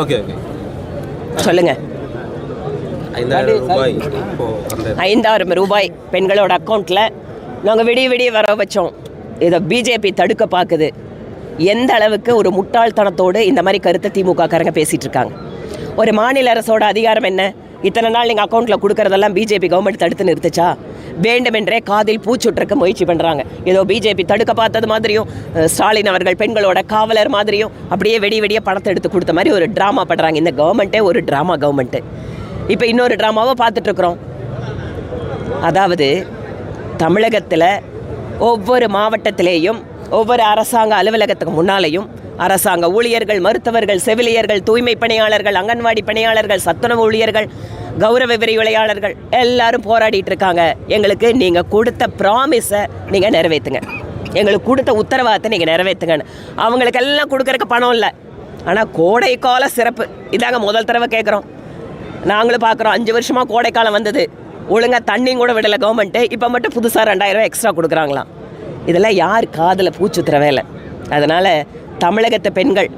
Okay okay சொல்லுங்கள் ஐந்தாயிரம் ரூபாய். ஐந்தாயிரம் ரூபாய் பெண்களோட அக்கௌண்ட்டில் நாங்கள் விடிய விடிய வர வச்சோம். இதை பிஜேபி தடுக்க பார்க்குது எந்த அளவுக்கு ஒரு முட்டாள்தனத்தோடு இந்த மாதிரி கருத்தை திமுக காரங்க பேசிகிட்டு இருக்காங்க. ஒரு மாநில அரசோட அதிகாரம் என்ன? இத்தனை நாள் நீங்கள் அக்கௌண்ட்டில் கொடுக்குறதெல்லாம் பிஜேபி கவர்மெண்ட் தடுத்து நிறுத்துச்சா? வேண்டுமென்றே காதில் பூச்சுட்றக்க முயற்சி பண்ணுறாங்க ஏதோ பிஜேபி தடுக்க பார்த்தது மாதிரியும் ஸ்டாலின் அவர்கள் பெண்களோட காவலர் மாதிரியும் அப்படியே வெடி வெடியே பணத்தை எடுத்து கொடுத்த மாதிரி ஒரு ட்ராமா பண்ணுறாங்க இந்த கவர்மெண்ட்டே ஒரு ட்ராமா கவர்மெண்ட்டு இப்போ இன்னொரு ட்ராமாவை பார்த்துட்ருக்குறோம் அதாவது தமிழகத்தில் ஒவ்வொரு மாவட்டத்திலேயும் ஒவ்வொரு அரசாங்க அலுவலகத்துக்கு முன்னாலேயும் அரசாங்க ஊழியர்கள் மருத்துவர்கள் செவிலியர்கள் தூய்மை பணியாளர்கள் அங்கன்வாடி பணியாளர்கள் சத்துணவு ஊழியர்கள் கௌரவ விரிவுரையாளர்கள் எல்லாரும் போராடிட்டு இருக்காங்க. எங்களுக்கு நீங்கள் கொடுத்த ப்ராமிஸை நீங்கள் நிறைவேற்றுங்க எங்களுக்கு கொடுத்த உத்தரவாதத்தை நீங்கள் நிறைவேற்றுங்கன்னு அவங்களுக்கெல்லாம் கொடுக்கறக்கு பணம் இல்லை. ஆனால் கோடைக்கால சிறப்பு. இதாங்க முதல் தடவை கேட்குறோம் நாங்களும் பார்க்குறோம் அஞ்சு வருஷமாக கோடைக்காலம் வந்தது. ஒழுங்காக தண்ணியும் கூட விடலை கவர்மெண்ட்டு இப்போ மட்டும் புதுசாக ரெண்டாயிரம் ரூபாய் எக்ஸ்ட்ரா கொடுக்குறாங்களாம். இதெல்லாம் யார் காதில் பூச்சுத்துற வேலை அதனால் தமிழகத்து பெண்கள்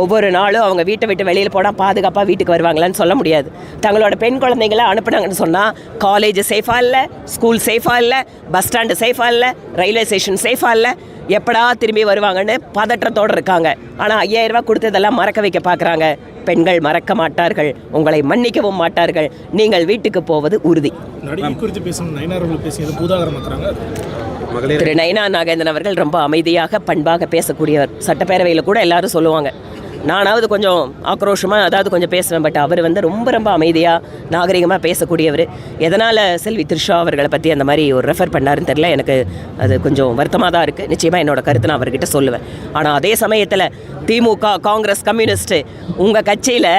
ஒவ்வொரு நாளும் அவங்க வீட்டை விட்டு வெளியில் போனால் பாதுகாப்பாக வீட்டுக்கு வருவாங்களான்னு சொல்ல முடியாது. தங்களோட பெண் குழந்தைங்களை அனுப்புனாங்கன்னு சொன்னால் காலேஜ் சேஃபாக இல்லை ஸ்கூல் சேஃபாக இல்லை பஸ் ஸ்டாண்டு சேஃபாக இல்லை ரயில்வே ஸ்டேஷன் சேஃபாக இல்லை எப்படா திரும்பி வருவாங்கன்னு பதற்றத்தோடு இருக்காங்க. ஆனால் ஐயாயிரம் கொடுத்ததெல்லாம் மறக்க வைக்க பார்க்குறாங்க பெண்கள் மறக்க மாட்டார்கள் உங்களை மன்னிக்கவும் மாட்டார்கள். நீங்கள் வீட்டுக்கு போவது உறுதி. குறித்து பேசும் நயனார் பேசியது திரு நயனா நாகேந்திரன் அவர்கள் ரொம்ப அமைதியாக பண்பாக பேசக்கூடியவர். சட்டப்பேரவையில் கூட எல்லாரும் சொல்லுவாங்க. நானாவது கொஞ்சம் ஆக்ரோஷமாக அதாவது கொஞ்சம் பேசுவேன் பட் அவர் வந்து ரொம்ப ரொம்ப அமைதியாக நாகரிகமாக பேசக்கூடியவர். எதனால் செல்வி த்ரிஷா அவர்களை பற்றி அந்த மாதிரி ஒரு ரெஃபர் பண்ணாருன்னு தெரில எனக்கு அது கொஞ்சம் வருத்தமாக தான் இருக்குது நிச்சயமாக என்னோடய கருத்து நான் அவர்கிட்ட சொல்லுவேன். ஆனால் அதே சமயத்தில் திமுக காங்கிரஸ் கம்யூனிஸ்ட்டு உங்கள் கட்சியில்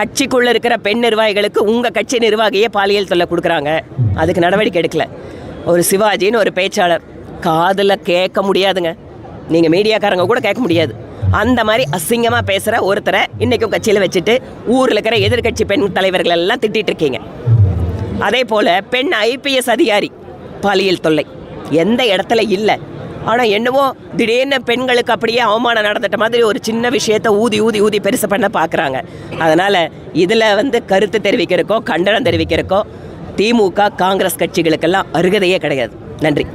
கட்சிக்குள்ளே இருக்கிற பெண் நிர்வாகிகளுக்கு உங்கள் கட்சி நிர்வாகியே பாலியல் தொல்லை கொடுக்குறாங்க. அதுக்கு நடவடிக்கை எடுக்கலை. ஒரு சிவாஜின்னு ஒரு பேச்சாளர். காதில் கேட்க முடியாதுங்க. நீங்கள் மீடியாக்காரங்க கூட கேட்க முடியாது. அந்த மாதிரி அசிங்கமாக பேசுகிற ஒருத்தரை இன்றைக்கும் கட்சியில் வச்சுட்டு ஊரில் இருக்கிற எதிர்க்கட்சி பெண் தலைவர்கள் எல்லாம் திட்டிகிட்டு இருக்கீங்க. அதே போல் பெண் ஐபிஎஸ் அதிகாரி பாலியல் தொல்லை. எந்த இடத்துல இல்லை. ஆனால் என்னவோ திடீர்னு பெண்களுக்கு அப்படியே அவமானம் நடந்துட்ட மாதிரி ஒரு சின்ன விஷயத்தை ஊதி ஊதி ஊதி பெருசு பண்ண பார்க்குறாங்க அதனால் இதில் வந்து கருத்து தெரிவிக்கிறக்கோ கண்டனம் தெரிவிக்கிறக்கோ திமுக காங்கிரஸ் கட்சிகளுக்கெல்லாம் அருகதையே கிடையாது. நன்றி.